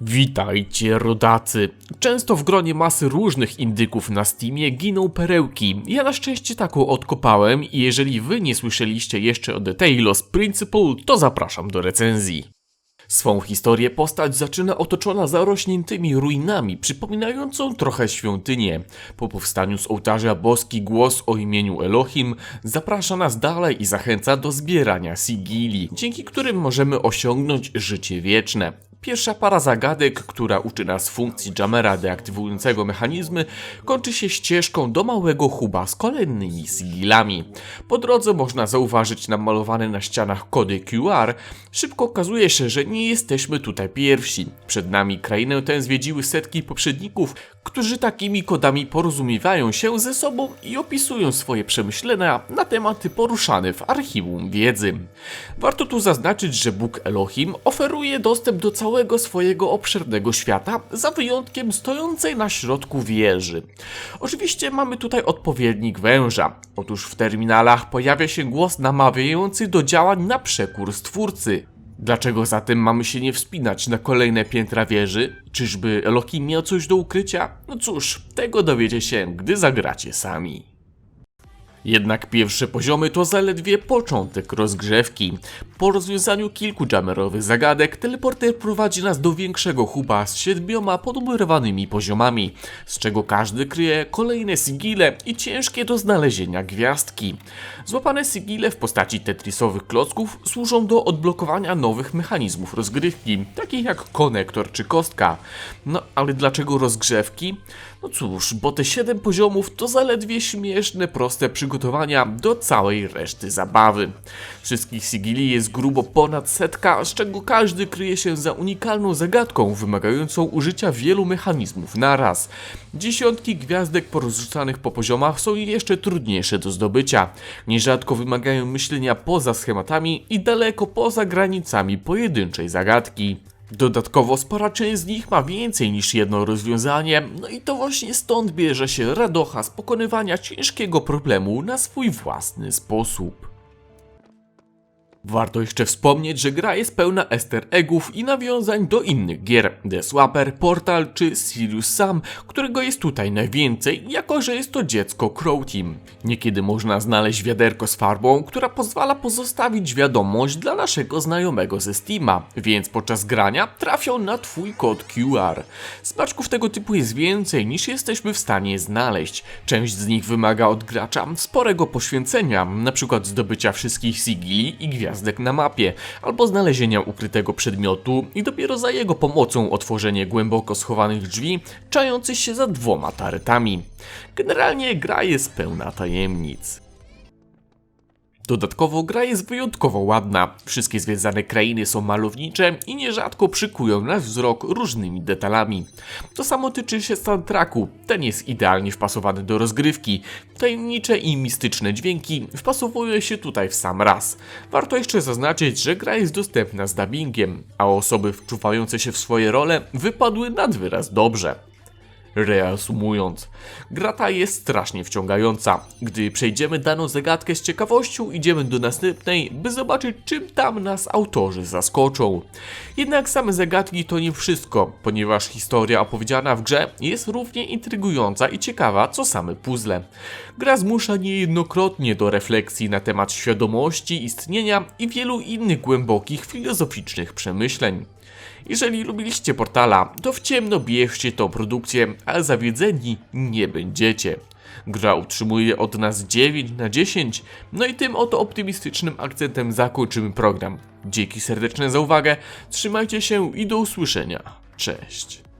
Witajcie rodacy! Często w gronie masy różnych indyków na Steamie giną perełki. Ja na szczęście taką odkopałem i jeżeli wy nie słyszeliście jeszcze o The Talos Principle, to zapraszam do recenzji. Swą historię postać zaczyna otoczona zarośniętymi ruinami, przypominającą trochę świątynię. Po powstaniu z ołtarza boski głos o imieniu Elohim zaprasza nas dalej i zachęca do zbierania sigili, dzięki którym możemy osiągnąć życie wieczne. Pierwsza para zagadek, która uczy nas funkcji jamera deaktywującego mechanizmy, kończy się ścieżką do małego huba z kolejnymi sigilami. Po drodze można zauważyć namalowane na ścianach kody QR. Szybko okazuje się, że nie jesteśmy tutaj pierwsi. Przed nami krainę tę zwiedziły setki poprzedników, którzy takimi kodami porozumiewają się ze sobą i opisują swoje przemyślenia na tematy poruszane w archiwum wiedzy. Warto tu zaznaczyć, że Bóg Elohim oferuje dostęp do całego swojego obszernego świata, za wyjątkiem stojącej na środku wieży. Oczywiście mamy tutaj odpowiednik węża. Otóż w terminalach pojawia się głos namawiający do działań na przekór stwórcy. Dlaczego zatem mamy się nie wspinać na kolejne piętra wieży? Czyżby Elohim miał coś do ukrycia? No cóż, tego dowiecie się, gdy zagracie sami. Jednak pierwsze poziomy to zaledwie początek rozgrzewki. Po rozwiązaniu kilku jammerowych zagadek, teleporter prowadzi nas do większego huba z siedmioma podnumerowanymi poziomami, z czego każdy kryje kolejne sigile i ciężkie do znalezienia gwiazdki. Złapane sigile w postaci tetrisowych klocków służą do odblokowania nowych mechanizmów rozgrywki, takich jak konektor czy kostka. No ale dlaczego rozgrzewki? No cóż, bo te 7 poziomów to zaledwie śmieszne, proste przygotowania do całej reszty zabawy. Wszystkich sigili jest grubo ponad setka, z czego każdy kryje się za unikalną zagadką wymagającą użycia wielu mechanizmów naraz. Dziesiątki gwiazdek porozrzucanych po poziomach są jeszcze trudniejsze do zdobycia. Nierzadko wymagają myślenia poza schematami i daleko poza granicami pojedynczej zagadki. Dodatkowo spora część z nich ma więcej niż jedno rozwiązanie, no i to właśnie stąd bierze się radocha z pokonywania ciężkiego problemu na swój własny sposób. Warto jeszcze wspomnieć, że gra jest pełna easter eggów i nawiązań do innych gier, The Swapper, Portal czy Sirius Sam, którego jest tutaj najwięcej, jako że jest to dziecko Crow Team. Niekiedy można znaleźć wiaderko z farbą, która pozwala pozostawić wiadomość dla naszego znajomego ze Steama, więc podczas grania trafią na twój kod QR. Smaczków tego typu jest więcej niż jesteśmy w stanie znaleźć. Część z nich wymaga od gracza sporego poświęcenia, np. zdobycia wszystkich sigili i gwiazdek na mapie, albo znalezienia ukrytego przedmiotu i dopiero za jego pomocą otworzenie głęboko schowanych drzwi, czających się za dwoma taretami. Generalnie gra jest pełna tajemnic. Dodatkowo gra jest wyjątkowo ładna. Wszystkie związane krainy są malownicze i nierzadko przykują nasz wzrok różnymi detalami. To samo tyczy się soundtracku. Ten jest idealnie wpasowany do rozgrywki. Tajemnicze i mistyczne dźwięki wpasowują się tutaj w sam raz. Warto jeszcze zaznaczyć, że gra jest dostępna z dubbingiem, a osoby wczuwające się w swoje role wypadły nad wyraz dobrze. Reasumując, gra ta jest strasznie wciągająca. Gdy przejdziemy daną zagadkę z ciekawością, idziemy do następnej, by zobaczyć czym tam nas autorzy zaskoczą. Jednak same zagadki to nie wszystko, ponieważ historia opowiedziana w grze jest równie intrygująca i ciekawa co same puzzle. Gra zmusza niejednokrotnie do refleksji na temat świadomości, istnienia i wielu innych głębokich filozoficznych przemyśleń. Jeżeli lubiliście portala, to w ciemno bierzcie tą produkcję, ale zawiedzeni nie będziecie. Gra utrzymuje od nas 9 na 10, no i tym oto optymistycznym akcentem zakończymy program. Dzięki serdeczne za uwagę, trzymajcie się i do usłyszenia. Cześć.